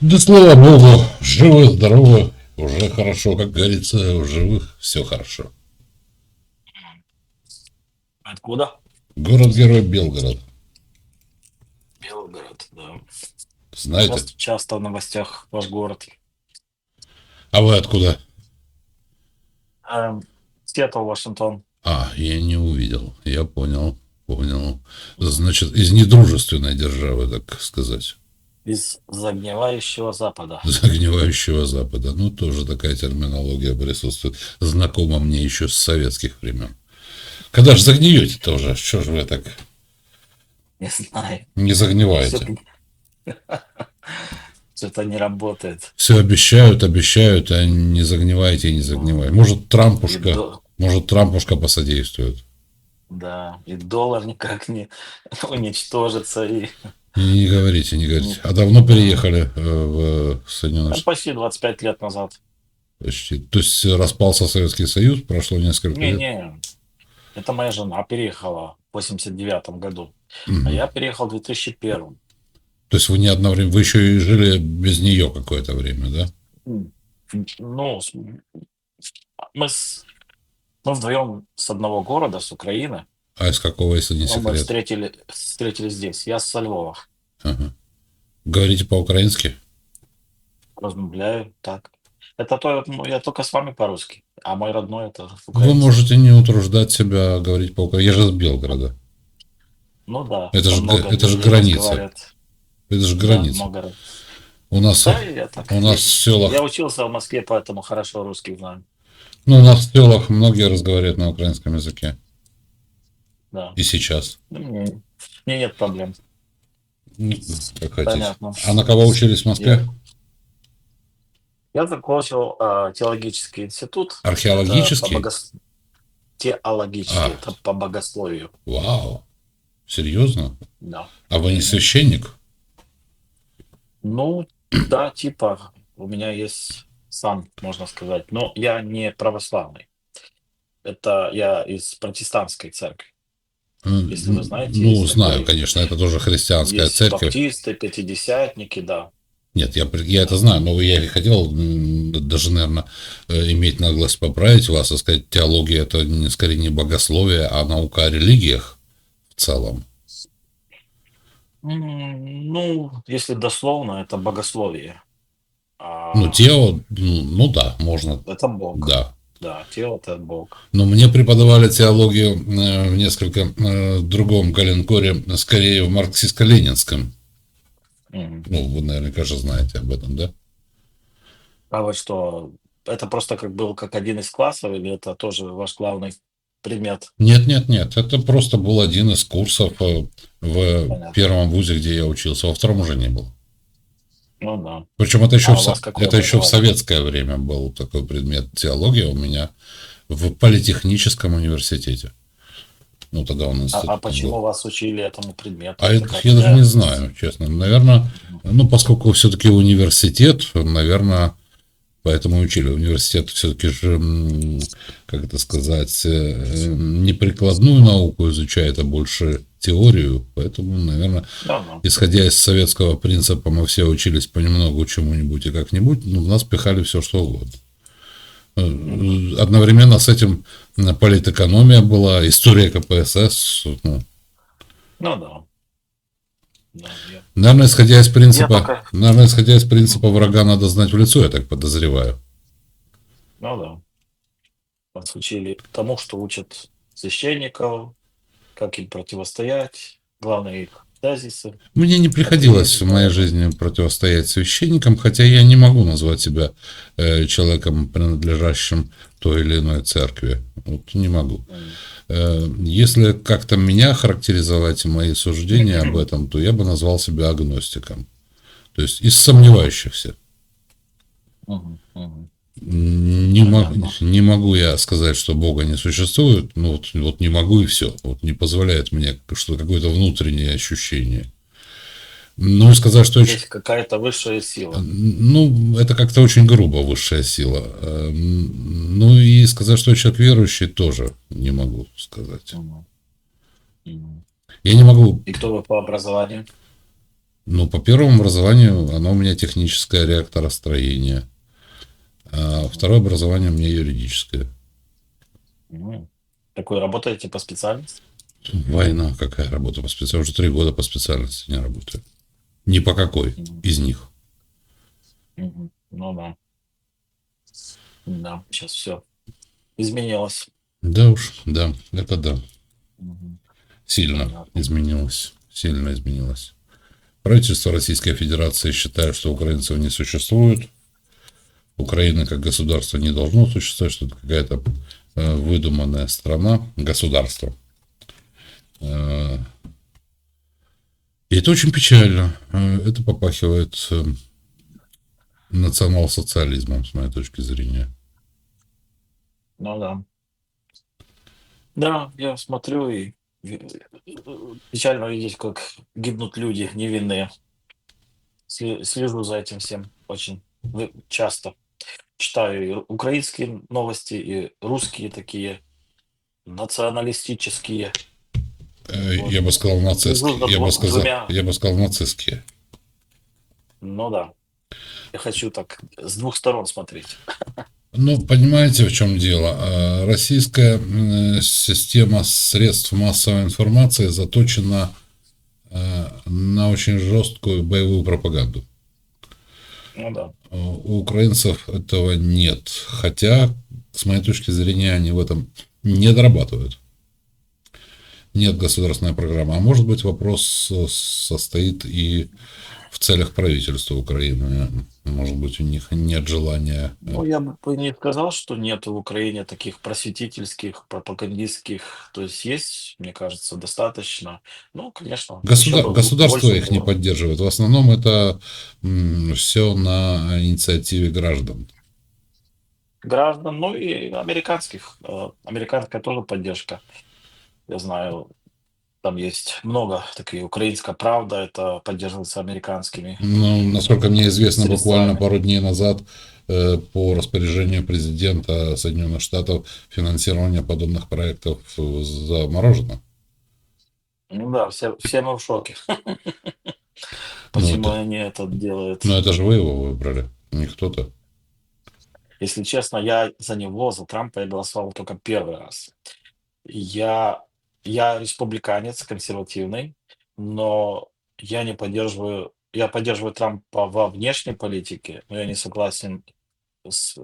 Да слава богу, живы, здоровы, уже хорошо, как говорится, у живых все хорошо. Откуда? Город-герой Белгород. Белгород, да. Знаете? Часто, часто в новостях ваш город. А вы откуда? Эм, Сиэтл, Вашингтон. А, я не увидел. Я понял, понял. Значит, из недружественной державы, так сказать. Из загнивающего запада. Загнивающего Запада. Ну, тоже такая терминология присутствует. Знакома мне еще с советских времен. Когда же загниете-то уже? Что же вы так Не знаю. не загниваете? Что-то не работает. Все обещают, обещают, а не загниваете и не загниваете. Может, И Трампушка, до- может, Трампушка посодействует. Да, и доллар никак не уничтожится. И... Не говорите, не говорите. А давно переехали э, в Соединенные Ну, Штаты? почти 25 лет назад. Почти. То есть распался Советский Союз, прошло несколько лет. Не-не, это моя жена переехала в 89 году, Мгм. а я переехал в 2001. То есть вы не одновременно, вы еще и жили без нее какое-то время, да? Ну, мы, с, мы вдвоем с одного города, с Украины. А из какого, если не мы секрет? встретили, встретились здесь. Я со Львова. Ага. Говорите по-украински? Размовляю так. Это то, ну, я только с вами по-русски, а мой родной это Вы украинский. можете не утруждать себя говорить по-украински. Я же из Белгорода. Ну да. Это там ж много г- это ж людей граница. Это же Да, граница. много. У нас, Да, я так. у нас в селах, Я учился в Москве, поэтому хорошо русский знаю. ну, у нас в селах многие разговаривают на украинском языке. Да. И сейчас. Мне, нет проблем. Ну, Как хотите. Понятно. А на кого учились в Москве? Я закончил э, теологический институт. Это Археологический? по богос- Теологический, А. это по богословию. Вау. Серьезно? Да. А вы не священник? Ну, да, типа, у меня есть сан, можно сказать. Но я не православный. Это я из протестантской церкви. Если вы знаете, Ну, знаю, такой- конечно, это тоже христианская есть церковь. баптисты, пятидесятники, да. Нет, я, я это знаю, но я и хотел даже, наверное, э, иметь наглость поправить вас и сказать, теология это не, скорее не богословие, а наука о религиях в целом. Ну, если дословно, это богословие. А Ну, тео, ну, ну да, можно, это Бог. да. Да, тело это Бог. Но мне преподавали теологию э, в несколько э, другом коленкоре, скорее в марксистско-ленинском. Мгм. Ну, вы наверняка же знаете об этом, да? А вот что, это просто как был как один из классов, или это тоже ваш главный предмет? Нет, нет, нет. Это просто был один из курсов э, в Понятно. первом вузе, где я учился. Во втором уже не было. Ну да. Причем это еще, А в, со- это еще в советское время был такой предмет теология у меня в политехническом университете. Ну, тогда он А, а был. почему вас учили этому предмету? А это я даже не знаю, честно. Наверное, ну, поскольку все-таки университет, наверное, поэтому учили. Университет все-таки же, как это сказать, э, не прикладную науку изучает, а больше теорию. Поэтому, наверное, Да, да. исходя из советского принципа, мы все учились понемногу чему-нибудь и как-нибудь, ну, в нас пихали все, что угодно. Э, Одновременно с этим политэкономия была, история КПСС, ну, Ну да. Наверное, исходя из принципа, только- наверное, исходя из принципа врага надо знать в лицо, я так подозреваю. Ну да. Вас учили тому, что учат священников, как им противостоять, главные их тезисы. Мне не приходилось в моей жизни противостоять священникам, хотя я не могу назвать себя э, человеком, принадлежащим той или иной церкви. Вот не могу. Э, если как-то меня характеризовать и мои суждения об этом, то я бы назвал себя агностиком. То есть из сомневающихся. Не, мо- Понятно. не могу я сказать, что Бога не существует. Ну, вот, вот не могу и все. Вот не позволяет мне что какое-то внутреннее ощущение. Ну, сказать, что... Есть какая-то высшая сила. Ну, это как-то очень грубо высшая сила. Эм, Ну, и сказать, что человек верующий, тоже не могу сказать. Я не могу... И кто вы по образованию? Ну, по первому образованию оно у меня техническое реакторостроение. А второе образование у меня юридическое. М. Так вы работаете по специальности? Война какая работа по специальности? Уже три года по специальности не работаю. Ни по какой из них. Ну да. Да, сейчас все изменилось. Да уж, да, это да. Сильно Понятно. изменилось. Сильно изменилось. Правительство Российской Федерации считает, что украинцев не существует. Украина как государство не должно существовать, что это какая-то э, выдуманная страна, государство. Э, И это очень печально. Э, Это попахивает э, национал-социализмом, с моей точки зрения. Ну да. Да, я смотрю и ви- печально видеть, как гибнут люди невинные. Слежу за этим всем очень часто. Читаю и украинские новости, и русские такие, националистические. Э. Я бы сказал нацистские. Я бы сказал, я бы сказал нацистские. Ну да. Я хочу так с двух сторон смотреть. Ну, понимаете, в чем дело? А, Российская м, система средств массовой информации заточена э, на очень жесткую боевую пропаганду. Ну да. У украинцев этого нет. Хотя, с моей точки зрения, они в этом не дорабатывают. Нет государственной программы. А может быть, вопрос э, состоит и в целях правительства Украины. Может быть, у них нет желания э, Ну, я бы не сказал, что нет в Украине таких просветительских, пропагандистских. То есть есть, мне кажется, достаточно. Ну, конечно. Государ- государство их не было. поддерживает. В основном это все на инициативе граждан. Граждан, ну и американских. э, Американская тоже поддержка. Я знаю, там есть много такие. Украинская правда, это поддерживается американскими. Ну, насколько мне известно, Средствами. буквально пару дней назад э, по распоряжению президента Соединенных Штатов финансирование подобных проектов э, заморожено. Ну да, все, все мы в шоке. Почему Ну, это- они это делают? Но это же вы его выбрали, не кто-то. Если честно, я за него, за Трампа я голосовал только первый раз. Я, я республиканец, консервативный, но я не поддерживаю, я поддерживаю Трампа во внешней политике, но я не согласен с...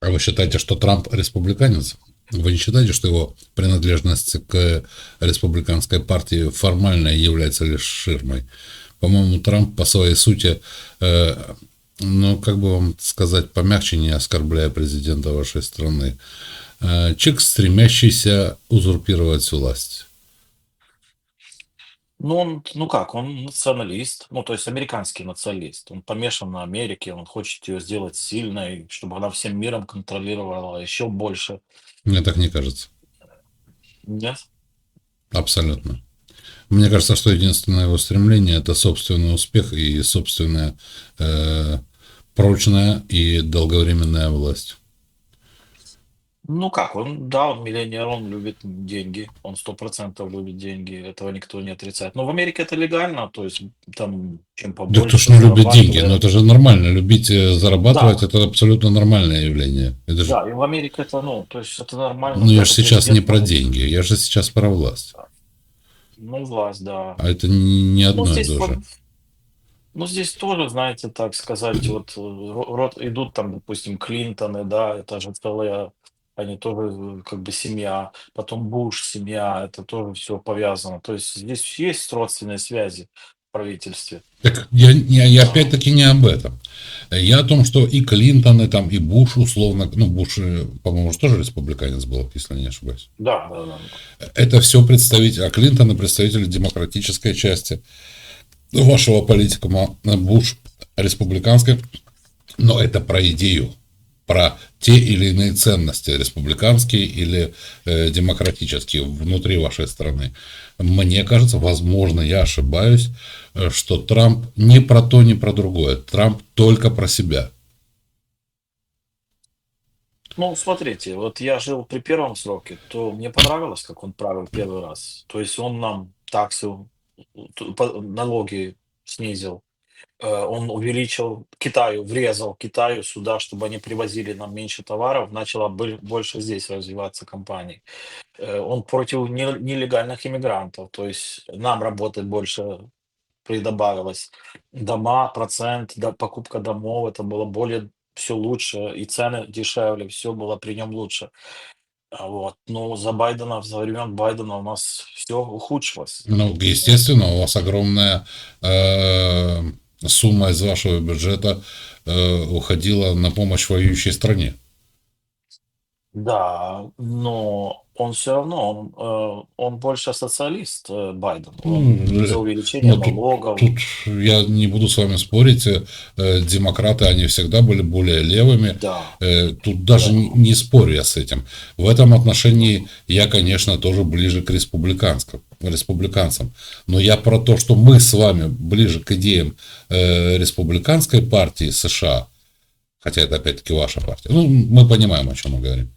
А вы считаете, что Трамп республиканец? Вы не считаете, что его принадлежность к республиканской партии формально является лишь ширмой? По-моему, Трамп по своей сути, э, ну, как бы вам сказать помягче, не оскорбляя президента вашей страны, человек, стремящийся узурпировать власть. Ну, он, ну как, он националист, ну, то есть американский националист. Он помешан на Америке, он хочет ее сделать сильной, чтобы она всем миром контролировала еще больше. Мне так не кажется. Нет? Абсолютно. Мне кажется, что единственное его стремление это собственный успех и собственная э, прочная и долговременная власть. Ну как, он, да, он миллионер, он любит деньги, он сто процентов любит деньги, этого никто не отрицает. Но в Америке это легально, то есть там чем Да побольше кто ж не любит деньги? зарабатывает- Но это же нормально. Любить э, зарабатывать Да. это абсолютно нормальное явление. Это же... Да, и в Америке это, ну, то есть это нормально. Ну я же сейчас не президент про может- деньги, я же сейчас про власть. Ну, власть, да. А это не не Ну, одно и здесь, то вот- же. ну, здесь тоже, знаете, так сказать, вот э, ро- род, идут там, допустим, Клинтоны, да, это же целая, они тоже э, как бы семья, потом Буш семья, это тоже все повязано. То есть здесь есть родственные связи в правительстве. Так я, я, я опять-таки не об этом. Я о том, что и Клинтон, и там, и Буш, условно, ну, Буш, э, по-моему, же тоже республиканец был, если не ошибаюсь. Да, да, да. Это все представители, а Клинтон и представители демократической части вашего политикума, Буш республиканской, но это про идею, про те или иные ценности, республиканские или э, демократические внутри вашей страны. Мне кажется, возможно, я ошибаюсь, э, что Трамп не про то, не про другое. Трамп только про себя. Ну, смотрите, вот я жил при первом сроке, то мне понравилось, как он правил первый раз. То есть он нам таксы по- налоги снизил. Э, Он увеличил Китаю, врезал Китаю сюда, чтобы они привозили нам меньше товаров, начала бы- больше здесь развиваться компаний. Э, Он против не- нелегальных иммигрантов, то есть нам работы больше придобавилось. Дома, процент, покупка домов, это было более все лучше, и цены дешевле, все было при нем лучше. А Вот. Но за Байдена, за времен Байдена у нас все ухудшилось. Ну, естественно, у вас огромная э, сумма из вашего бюджета э, уходила на помощь воюющей стране. Да, но он все равно, он, э, он больше социалист, э, Байден. Ну, Он за э, увеличение ну, тут- налогов. Тут я не буду с вами спорить, э, э, демократы, они всегда были более левыми, Да. Э, Тут даже не не спорю я с этим. В этом отношении я, конечно, тоже ближе к республиканским, республиканцам. Но я про то, что мы с вами ближе к идеям э, республиканской партии США, хотя это опять-таки ваша партия. Ну, мы понимаем, о чем мы говорим.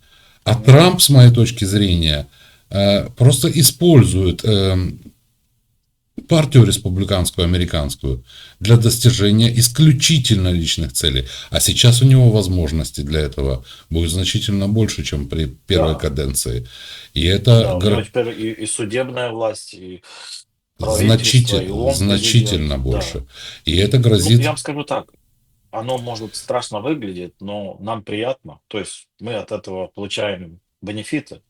А Трамп, с моей точки зрения, э, просто использует эм, партию республиканскую, американскую, для достижения исключительно личных целей. А сейчас у него возможностей для этого будет значительно больше, чем при первой Да. каденции. И это Да, у него теперь и, и судебная власть, и правительство, и значительно, он значительно больше. И это Ну, грозит... я вам скажу так, оно может страшно выглядеть, но нам приятно. То есть мы от этого получаем бенефиты.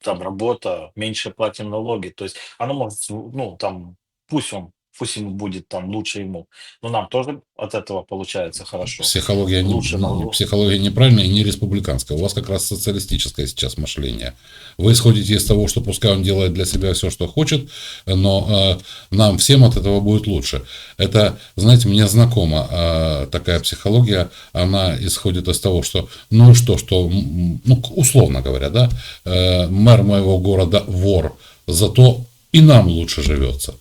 Там работа, меньше платим налоги. То есть оно может, ну, там, пусть он, пусть ему будет там лучше ему, но нам тоже от этого получается хорошо. Психология, не- Лучше ну, налог. психология неправильная и не республиканская. У вас как раз социалистическое сейчас мышление. Вы исходите из того, что пускай он делает для себя все, что хочет, но э, нам всем от этого будет лучше. Это, знаете, мне знакома э, такая психология. Она исходит из того, что, ну что, что, ну, условно говоря, да, э, мэр моего города вор, зато и нам лучше живется.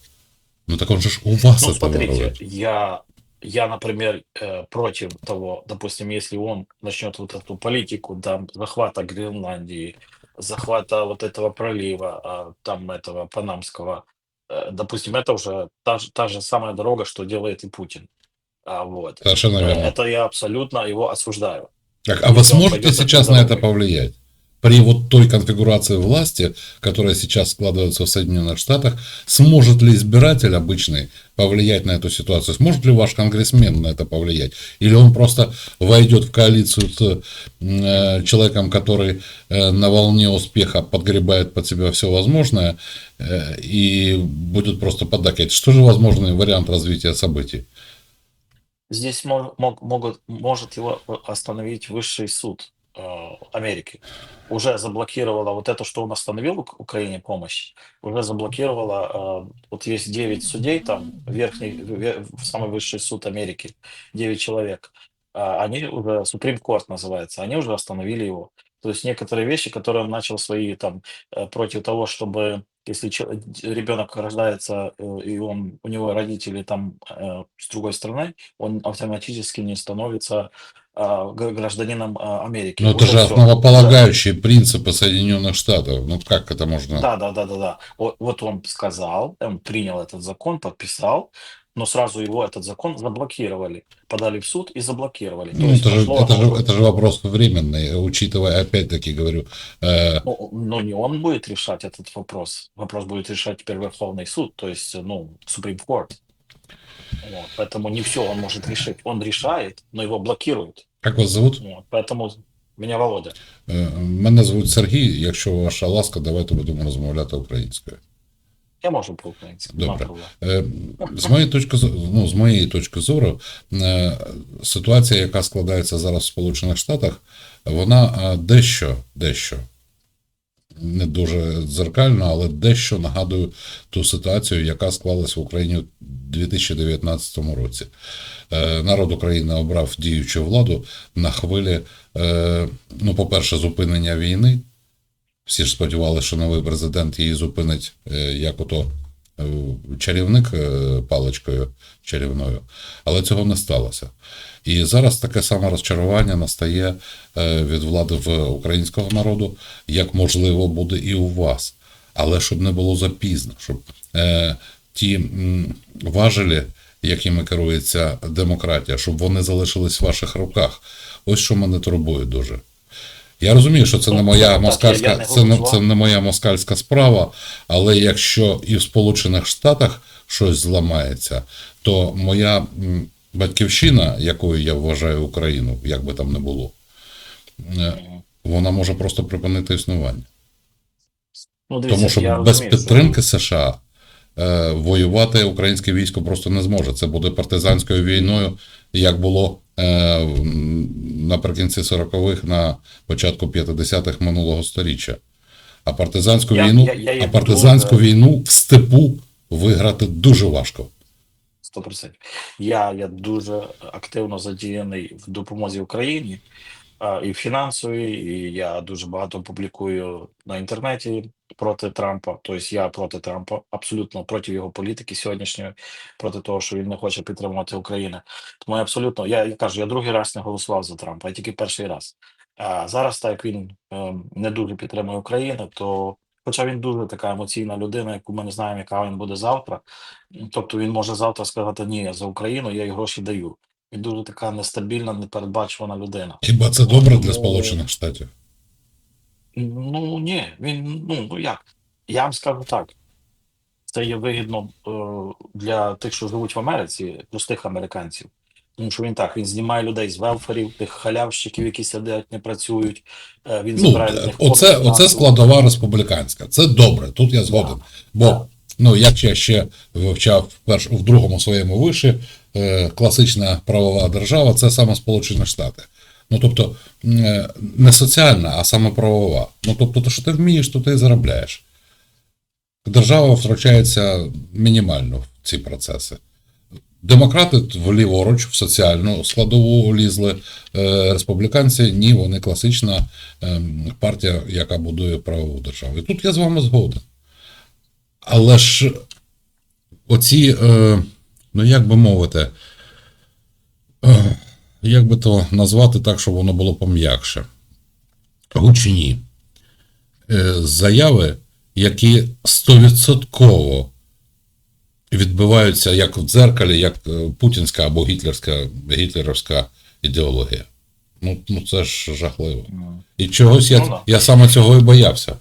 Ну так он же у вас Ну, это смотрите, ворует. я, я, например, э, против того, допустим, если он начнет вот эту политику там, захвата Гренландии, захвата вот этого пролива, а, там этого Панамского, э, допустим, это уже та, же- та же самая дорога, что делает и Путин. А, вот. Совершенно Э, верно. Это я абсолютно его осуждаю. Так, а вы Если сможете сейчас на это повлиять? При вот той конфигурации власти, которая сейчас складывается в Соединенных Штатах, сможет ли избиратель обычный повлиять на эту ситуацию? Сможет ли ваш конгрессмен на это повлиять? Или он просто войдет в коалицию с э, человеком, который э, на волне успеха подгребает под себя все возможное э, и будет просто поддакивать? Что же возможный вариант развития событий? Здесь мо- мог- могут, может его остановить высший суд э, Америки. Уже заблокировала вот это, что он остановил Ук- Украине помощь, уже заблокировала, э, вот есть 9 судей там, верхний, ве- самый высший суд Америки, 9 человек. А Они уже, Supreme Court называется, они уже остановили его. То есть некоторые вещи, которые он начал свои там э, против того, чтобы если ребенок рождается э, и он у него родители там э, с другой страны, он автоматически не становится гражданином а, Америки. Ну, это же основополагающие принципы Соединенных Штатов. Ну, как это можно... Да, да, да, да, да. Вот, вот он сказал, он принял этот закон, подписал, но сразу его этот закон заблокировали, подали в суд и заблокировали. Ну, это, же, пошло это, же, это же вопрос временный, учитывая, опять-таки говорю, э, Ну, но не он будет решать этот вопрос. Вопрос будет решать теперь Верховный суд, то есть, ну, Supreme Court. Вот, поэтому не все он может решить. Он решает, но его блокируют. як вас зовут? Вот, поэтому меня Володя. Е, Мене звуть Сергій. Якщо ваша ласка, давайте будемо розмовляти українською. Я можу по-українськи. Добре. Е, З моєї точки зору, ну, з моєї точки зору, е, ситуація, яка складається зараз в Сполучених Штатах, вона е, дещо, дещо. Не дуже дзеркально, але дещо нагадує ту ситуацію, яка склалась в Україні у 2019 році. Е, Народ України обрав діючу владу на хвилі, е, ну, по-перше, зупинення війни. Всі ж сподівалися, що новий президент її зупинить, е, як ото чарівник паличкою чарівною, але цього не сталося. І зараз таке саме розчарування настає е, від влади в українського народу, як можливо буде і у вас. Але щоб не було запізно, щоб е, ті м, важелі, якими керується демократія, щоб вони залишились в ваших руках. Ось що мене турбує дуже. Я розумію, що це не Ну, моя москальська, це, не, це не моя москальська справа, але якщо і в Сполучених Штатах щось зламається, то моя батьківщина, якою я вважаю Україну, як би там не було, е, вона може просто припинити існування. Ну, дивіться, Тому що я без розумію, підтримки США е, воювати українське військо просто не зможе. Це буде партизанською війною, як було е, наприкінці 40-х, на початку 50-х минулого століття. А партизанську Я- війну, я- я їх а партизанську дуже- війну в степу виграти дуже важко. 100%. Я, я дуже активно задіяний в допомозі Україні і фінансовій, і я дуже багато публікую на інтернеті проти Трампа. Тобто я проти Трампа, абсолютно проти його політики сьогоднішньої, проти того, що він не хоче підтримувати Україну. Тому я абсолютно, я, я кажу, я другий раз не голосував за Трампа, я тільки перший раз. А зараз, так як він е, не дуже підтримує Україну, то хоча він дуже така емоційна людина, яку ми не знаємо, яка він буде завтра. Тобто він може завтра сказати ні, я за Україну, я їй гроші даю. Він дуже така нестабільна, непередбачувана людина. Хіба це добре для Сполучених Штатів? Ну ні, він ну, ну як? Я вам скажу так. Це є вигідно е, для тих, що живуть в Америці, простих американців. Тому що він так, він знімає людей з велферів, тих халявщиків, які сидять, не працюють. Е, він Ну, них оце, оце складова республіканська. Це добре, тут я згоден. Бо ну, як я ще вивчав перш, в другому своєму виші, е, класична правова держава це саме Сполучені Штати. Ну тобто е, не соціальна, а саме правова. Ну тобто, то, що ти вмієш, то ти і заробляєш. Держава втручається мінімально в ці процеси. Демократи вліворуч в соціальну складову лізли. Е, республіканці ні, вони класична ем, партія, яка будує правову державу. І тут я з вами згоден. Але ж оці, е, ну як би мовити, е, як би то назвати так, щоб воно було пом'якше. Гучні е, заяви, які стовідсотково відбиваються як в дзеркалі, як е, путінська або гітлерська, гітлерівська ідеологія. Ну, ну це ж жахливо. Ну, І чогось я, Ну, я саме цього і боявся.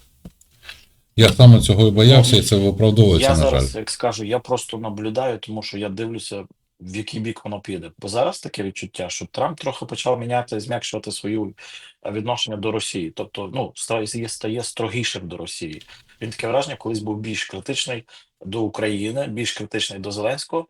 Я саме цього і боявся, і це виправдовується, Я на жаль. зараз, як скажу, я просто наблюдаю, тому що я дивлюся, в який бік воно піде. Бо зараз таке відчуття, що Трамп трохи почав міняти, зм'якшувати свою відношення до Росії. Тобто, ну, стає, стає строгішим до Росії. Він таке враження, колись був більш критичний до України, більш критичний до Зеленського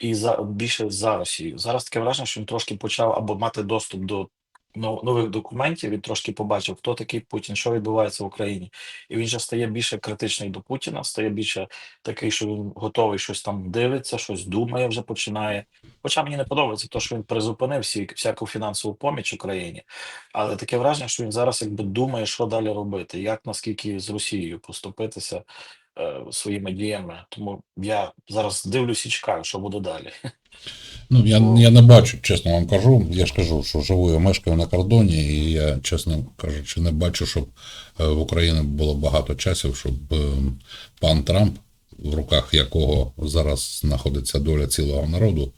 і за більше за Росію. Зараз таке враження, що він трошки почав або мати доступ до нових документів. Він трошки побачив, хто такий Путін, що відбувається в Україні, і він же стає більше критичний до Путіна, стає більше такий, що він готовий щось там дивиться, щось думає, вже починає. Хоча мені не подобається, то, що він призупинив всі, всяку фінансову поміч Україні, але таке враження, що він зараз якби думає, що далі робити, як наскільки з Росією поступитися е, своїми діями. Тому я зараз дивлюсь і чекаю, що буде далі. Ну, я, я не бачу, чесно вам кажу. Я ж кажу, що живу я мешкаю на кордоні, і я, чесно кажучи, не бачу, щоб е, в Україні було багато часів, щоб е, пан Трамп, в руках якого зараз знаходиться доля цілого народу,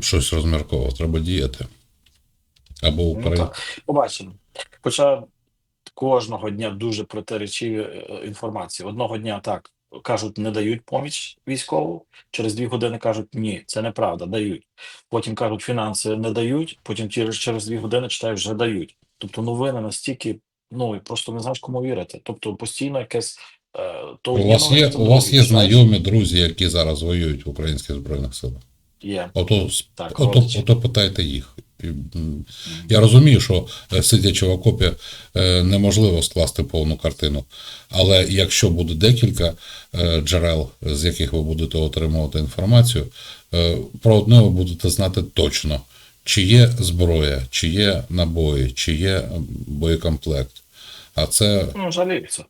щось розмірковував. Треба діяти. Або Ну, Україна. так. Побачимо. Хоча кожного дня дуже протиречиві е, інформації. Одного дня так кажуть, не дають поміч військову. Через дві години кажуть, ні, це неправда, дають. Потім кажуть, фінанси не дають. Потім через, через дві години читають, вже дають. Тобто новини настільки, ну просто не знаєш, кому вірити. Тобто постійно якесь. е, То У вас є, у вас є знайомі, друзі, які зараз воюють в українських збройних силах. Є. Ото, Так, ото, ото питайте їх. Я розумію, що е, сидячи в окопі, е, неможливо скласти повну картину. Але якщо буде декілька е, джерел, з яких ви будете отримувати інформацію, про одне ви будете знати точно, чи є зброя, чи є набої, чи є боєкомплект. А це Ну, жаліються.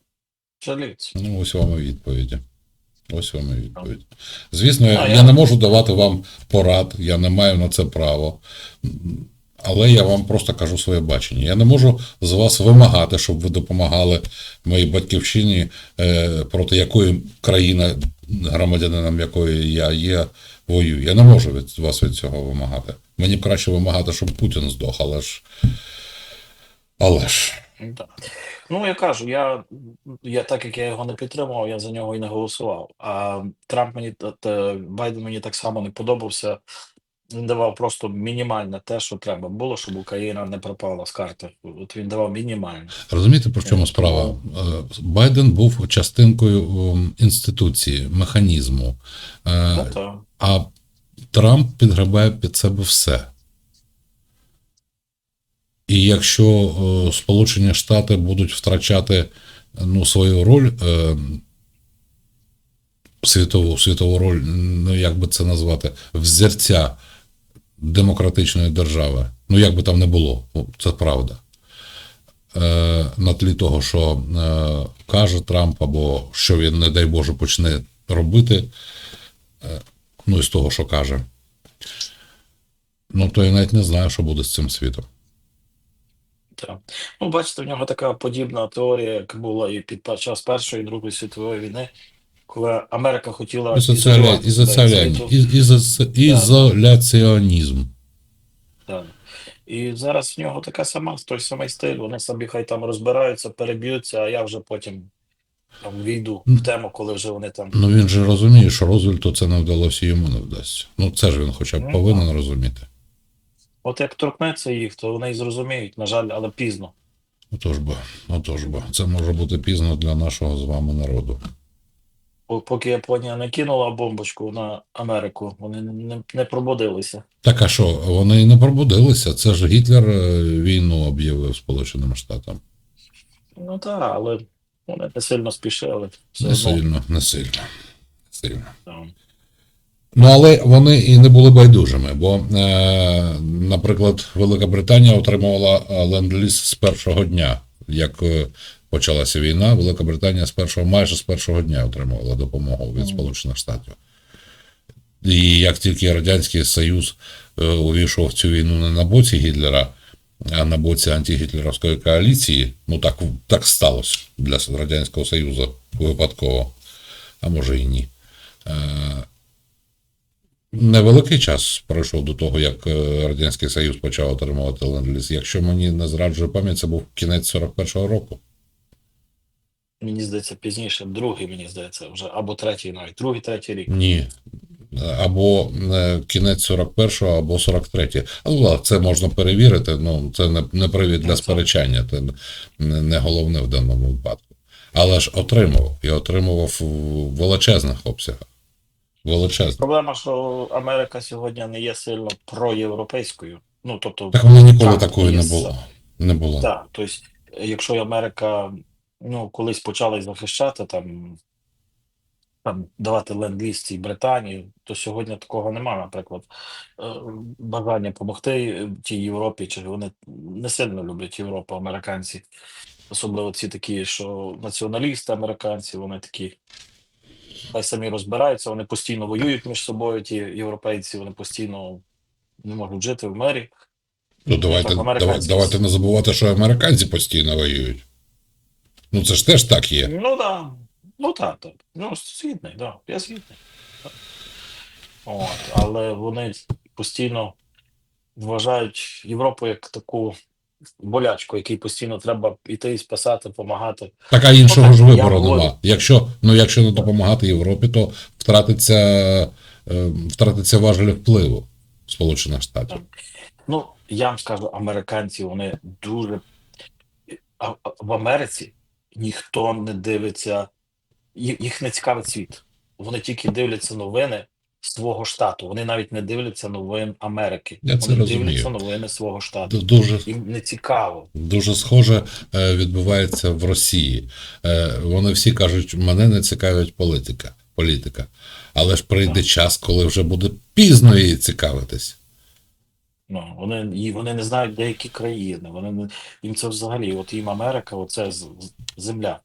Жаліються. Ну, ось вам і відповіді. Ось вам і відповідь. Звісно, я, А, я я- не можу давати вам порад, я не маю на це право. Але я вам просто кажу своє бачення. Я не можу з вас вимагати, щоб ви допомагали моїй батьківщині, е, проти якої країна, громадянином якої я є, воюю. Я не можу від вас від цього вимагати. Мені б краще вимагати, щоб Путін здох, але ж. Але ж. Ну, я кажу, я, я так як я його не підтримував, я за нього і не голосував. А Трамп мені та- та Байден мені так само не подобався. Він давав просто мінімальне те, що треба було, щоб Україна не пропала з карти. От він давав мінімальне. Розумієте, про чому Е, справа? Е, Байден був частинкою інституції, механізму, Е, Ну, а Трамп підгребає під себе все. І якщо е, Сполучені Штати будуть втрачати ну, свою роль, е, світову, світову роль, ну як би це назвати, взірця демократичної держави, ну як би там не було, це правда. Е, на тлі того, що каже Трамп, або що він, не дай Боже, почне робити, ну і з того, що каже. Ну, то я навіть не знаю, що буде з цим світом. Та. Ну, бачите, в нього така подібна теорія, як була і під пер- час Першої і Другої світової війни, коли Америка хотіла Ізоціаля... ізолювати себе від світу. із- ізоці- Ізоляціонізм. Так. І зараз в нього така сама, той самий стиль. Вони собі хай там розбираються, переб'ються, а я вже потім там війду в тему, коли вже вони там. Ну він же розуміє, що Розвельту це не вдалося і йому не вдасться. Ну це ж він хоча б Ну, повинен розуміти. От як торкнеться їх, то вони і зрозуміють, на жаль, але пізно. Отож бо, отож бо. Це може бути пізно для нашого з вами народу. Поки Японія не кинула бомбочку на Америку, вони не, не пробудилися. Так а що, вони і не пробудилися. Це ж Гітлер е, війну об'явив Сполученим Штатам. Ну так, але вони не сильно спішили. Не сильно, не сильно. Не сильно. там. Ну, але вони і не були байдужими, бо, е, наприклад, Велика Британія отримувала е, ленд-ліз з першого дня. Як е, почалася війна, Велика Британія з першого, майже з першого дня отримувала допомогу від Сполучених Штатів. І як тільки Радянський Союз увійшов в цю війну не на боці Гітлера, а на боці антигітлерівської коаліції, ну так, так сталося для Радянського Союзу випадково, а може і ні. Невеликий час пройшов до того, як е, Радянський Союз почав отримувати ленд-ліз. Якщо мені не зраджує пам'ять, це був кінець 41-го року. Мені здається, пізніше, другий, мені здається, вже або третій навіть, другий, третій рік. Ні. Або е, кінець 41-го, або 43-й. Але це можна перевірити, ну це не, не привід для Ну, сперечання, це не головне в даному випадку. Але ж отримував. І отримував в величезних обсягах. Величезних. Проблема, що Америка сьогодні не є сильно проєвропейською. Ну, тобто, Так воно ніколи Так, такої не є було. Не було. Так, тобто, якщо Америка ну, колись почала захищати, там, там давати ленд-ліз цій Британії, то сьогодні такого немає, наприклад, е, бажання допомогти тій Європі, чи вони не сильно люблять Європу, американці. Особливо ці такі, що націоналісти американці, вони такі. Хай самі розбираються, вони постійно воюють між собою, ті європейці, вони постійно не можуть жити в мирі. Ну, давайте, Так, американці. давайте не забувати, що американці постійно воюють. Ну, це ж теж так є. Ну да. Ну так, так. Ну, згідний, да. Я згідний. Так. От, але вони постійно вважають Європу як таку болячку, якій постійно треба йти і спасати, допомагати. Так, а іншого Ну, ж так, вибору нема. Якщо, ну, якщо не допомагати Європі, то втратиться, е, втратиться важель впливу Сполучених Штатів. Ну, я вам скажу, американці вони дуже. А в Америці ніхто не дивиться, їх не цікавить світ. Вони тільки дивляться новини свого штату. Вони навіть не дивляться новин Америки. Я це вони розумію. дивляться новини свого штату. Ду- Дуже, Їм не цікаво. дуже схоже е, відбувається в Росії. Е, Вони всі кажуть, мене не цікавить політика. політика. Але ж прийде Так. час, коли вже буде пізно її цікавитись. Ну, вони, вони не знають деякі країни. Вони не, їм це взагалі, от їм Америка, оце земля.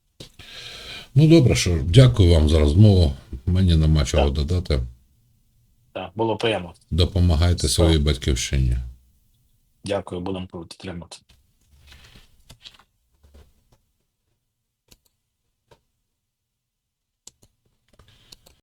Ну, добре, що дякую вам за розмову. Мені нема чого Так. додати. Так, було приємно. Допомагайте Все. своїй батьківщині. Дякую, будемо підтримати.